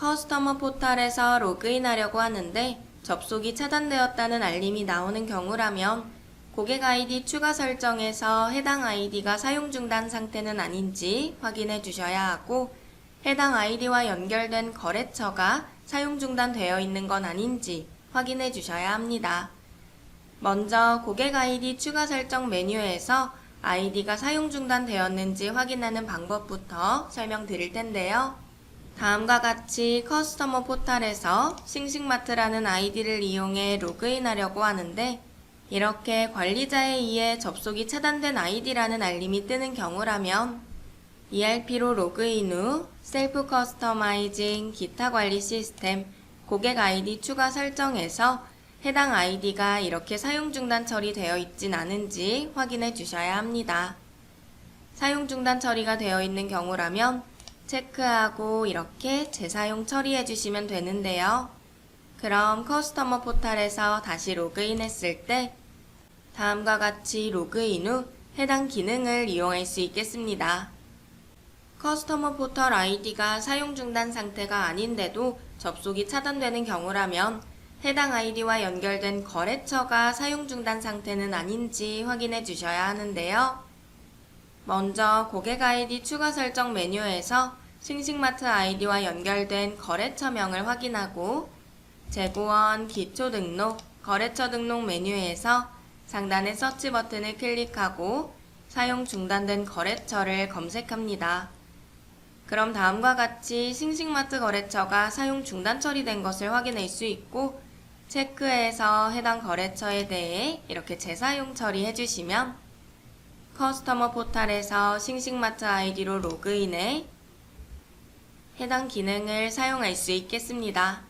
커스터머 포털에서 로그인하려고 하는데 접속이 차단되었다는 알림이 나오는 경우라면 고객 아이디 추가 설정에서 해당 아이디가 사용 중단 상태는 아닌지 확인해 주셔야 하고 해당 아이디와 연결된 거래처가 사용 중단되어 있는 건 아닌지 확인해 주셔야 합니다. 먼저 고객 아이디 추가 설정 메뉴에서 아이디가 사용 중단되었는지 확인하는 방법부터 설명드릴 텐데요. 다음과 같이 커스터머 포털에서 싱싱마트라는 아이디를 이용해 로그인하려고 하는데 이렇게 관리자에 의해 접속이 차단된 아이디라는 알림이 뜨는 경우라면 ERP로 로그인 후 셀프 커스터마이징 기타 관리 시스템 고객 아이디 추가 설정에서 해당 아이디가 이렇게 사용 중단 처리되어 있진 않은지 확인해 주셔야 합니다. 사용 중단 처리가 되어 있는 경우라면 체크하고 이렇게 재사용 처리해 주시면 되는데요. 그럼 커스터머 포털에서 다시 로그인 했을 때 다음과 같이 로그인 후 해당 기능을 이용할 수 있겠습니다. 커스터머 포털 아이디가 사용 중단 상태가 아닌데도 접속이 차단되는 경우라면 해당 아이디와 연결된 거래처가 사용 중단 상태는 아닌지 확인해 주셔야 하는데요. 먼저 고객 아이디 추가 설정 메뉴에서 싱싱마트 아이디와 연결된 거래처명을 확인하고 재고원 기초 등록 거래처 등록 메뉴에서 상단의 서치 버튼을 클릭하고 사용 중단된 거래처를 검색합니다. 그럼 다음과 같이 싱싱마트 거래처가 사용 중단 처리된 것을 확인할 수 있고 체크해서 해당 거래처에 대해 이렇게 재사용 처리해 주시면 커스터머 포털에서 싱싱마트 아이디로 로그인해 해당 기능을 사용할 수 있겠습니다.